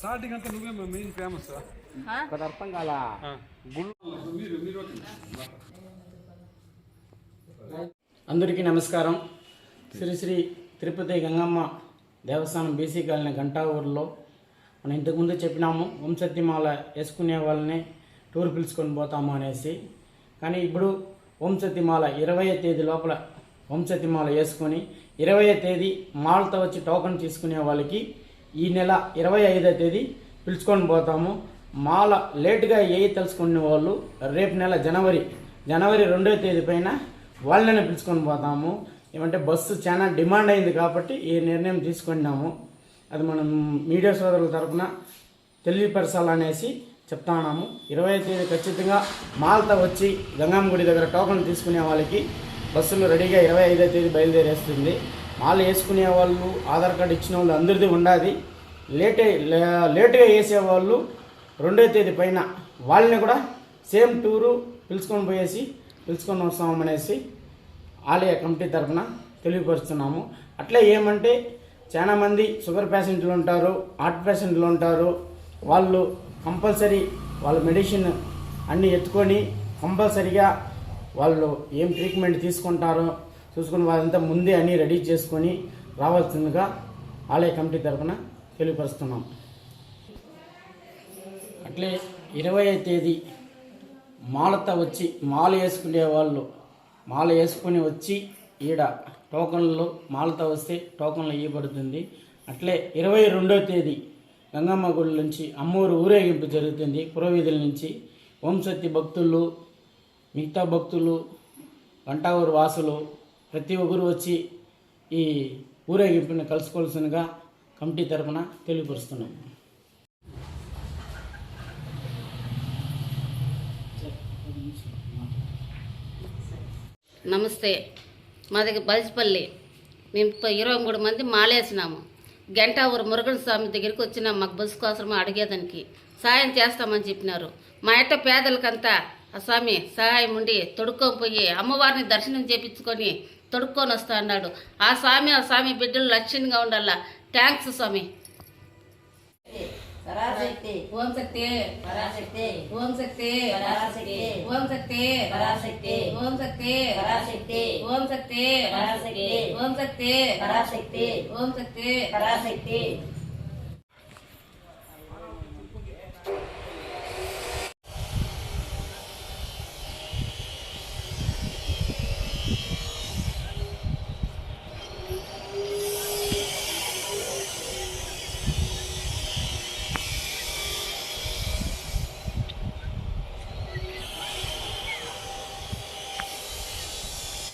Starting అంతా నువ్వే main famous కదా అర్థం కాల? మీరు మీరు అందరికీ నమస్కారం. శ్రీ శ్రీ తిరుపతి గంగమ్మ దేవస్థానం బీసీ కాలనీ గంటా ఊరిలో మనం ఇంతకుముందు చెప్పినాము వంశతిమాల వేసుకునే వాళ్ళని టూర్ పిలుచుకొని పోతాము అనేసి. కానీ ఇప్పుడు వంశతిమాల ఇరవై తేదీ లోపల వంశతిమాల వేసుకొని ఇరవై తేదీ మాలతో వచ్చి టోకన్ తీసుకునే వాళ్ళకి ఈ నెల ఇరవై ఐదో తేదీ పిలుచుకొని పోతాము. మాల లేటుగా ఏ తెలుసుకునే వాళ్ళు రేపు నెల జనవరి జనవరి రెండో తేదీ పైన వాళ్ళనే పిలుచుకొని పోతాము. ఏమంటే బస్సు చాలా డిమాండ్ అయింది కాబట్టి ఈ నిర్ణయం తీసుకున్నాము. అది మనం మీడియా సోదరుల తరఫున తెలియపరచాలనేసి చెప్తా ఉన్నాము. ఇరవై తేదీ ఖచ్చితంగా మాల్తా వచ్చి గంగమ్మ గుడి దగ్గర టోకన్ తీసుకునే వాళ్ళకి బస్సులు రెడీగా ఇరవై ఐదో తేదీ బయలుదేరేస్తుంది. మాల వేసుకునే వాళ్ళు ఆధార్ కార్డు ఇచ్చిన వాళ్ళు అందరిది ఉండాలి లేటే లే- లేటుగా వేసేవాళ్ళు రెండో తేదీ పైన వాళ్ళని కూడా సేమ్ టూరు పిలుచుకొని పోయేసి పిలుచుకొని వస్తామనేసి ఆలయ కమిటీ తరఫున తెలియపరుస్తున్నాము. అట్లే ఏమంటే చాలామంది షుగర్ పేషెంట్లు ఉంటారు హార్ట్ పేషెంట్లు ఉంటారు. వాళ్ళు కంపల్సరీ వాళ్ళ మెడిసిన్ అన్నీ ఎత్తుకొని కంపల్సరీగా వాళ్ళు ఏం ట్రీట్మెంట్ తీసుకుంటారో చూసుకుని వారంతా ముందే అన్నీ రెడీ చేసుకొని రావాల్సిందిగా ఆలయ కమిటీ తరఫున తెలియపరుస్తున్నాం. అట్లే ఇరవై తేదీ మాలత వచ్చి మాల వేసుకునే వాళ్ళు మాల వేసుకొని వచ్చి ఈడ టోకన్లు మాలత వస్తే టోకన్లు ఇవ్వబడుతుంది. అట్లే ఇరవై రెండో తేదీ గంగమ్మ గుడి నుంచి అమ్మూరు ఊరేగింపు జరుగుతుంది. పురోవీధుల నుంచి వంశతి భక్తులు మిగతా భక్తులు గంటావూరు వాసులు ప్రతి ఒక్కరు వచ్చి ఈ ఊరేగింపుని కలుసుకోవాల్సిందిగా కమిటీ తరఫున తెలియపరుస్తున్నాం. నమస్తే. మా దగ్గర బలిసిపల్లి మేము ఇరవై మూడు మంది మాలేసినాము. గంట ఊరు మురుగన్ స్వామి దగ్గరికి వచ్చినాం మాకు బస్సు కోసం అడిగేదానికి సాయం చేస్తామని చెప్పినారు. మా ఎట్ట పేదలకంతా ఆ స్వామి సహాయం ఉండి తొడుక్కొని పోయి అమ్మవారిని దర్శనం చేపించుకొని తొడుక్కొని వస్తా అన్నాడు. ఆ స్వామి ఆ స్వామి బిడ్డలు లక్ష్యంగా ఉండాల? థ్యాంక్స్ స్వామి. పరాశక్తి. ఓం శక్తి పరాశక్తి. ఓం శక్తి పరాశక్తి. ఓం శక్తి పరాశక్తి. ఓం శక్తి పరాశక్తి. ఓం శక్తి పరాశక్తి. ఓం శక్తి పరాశక్తి. ఓం శక్తి పరాశక్తి.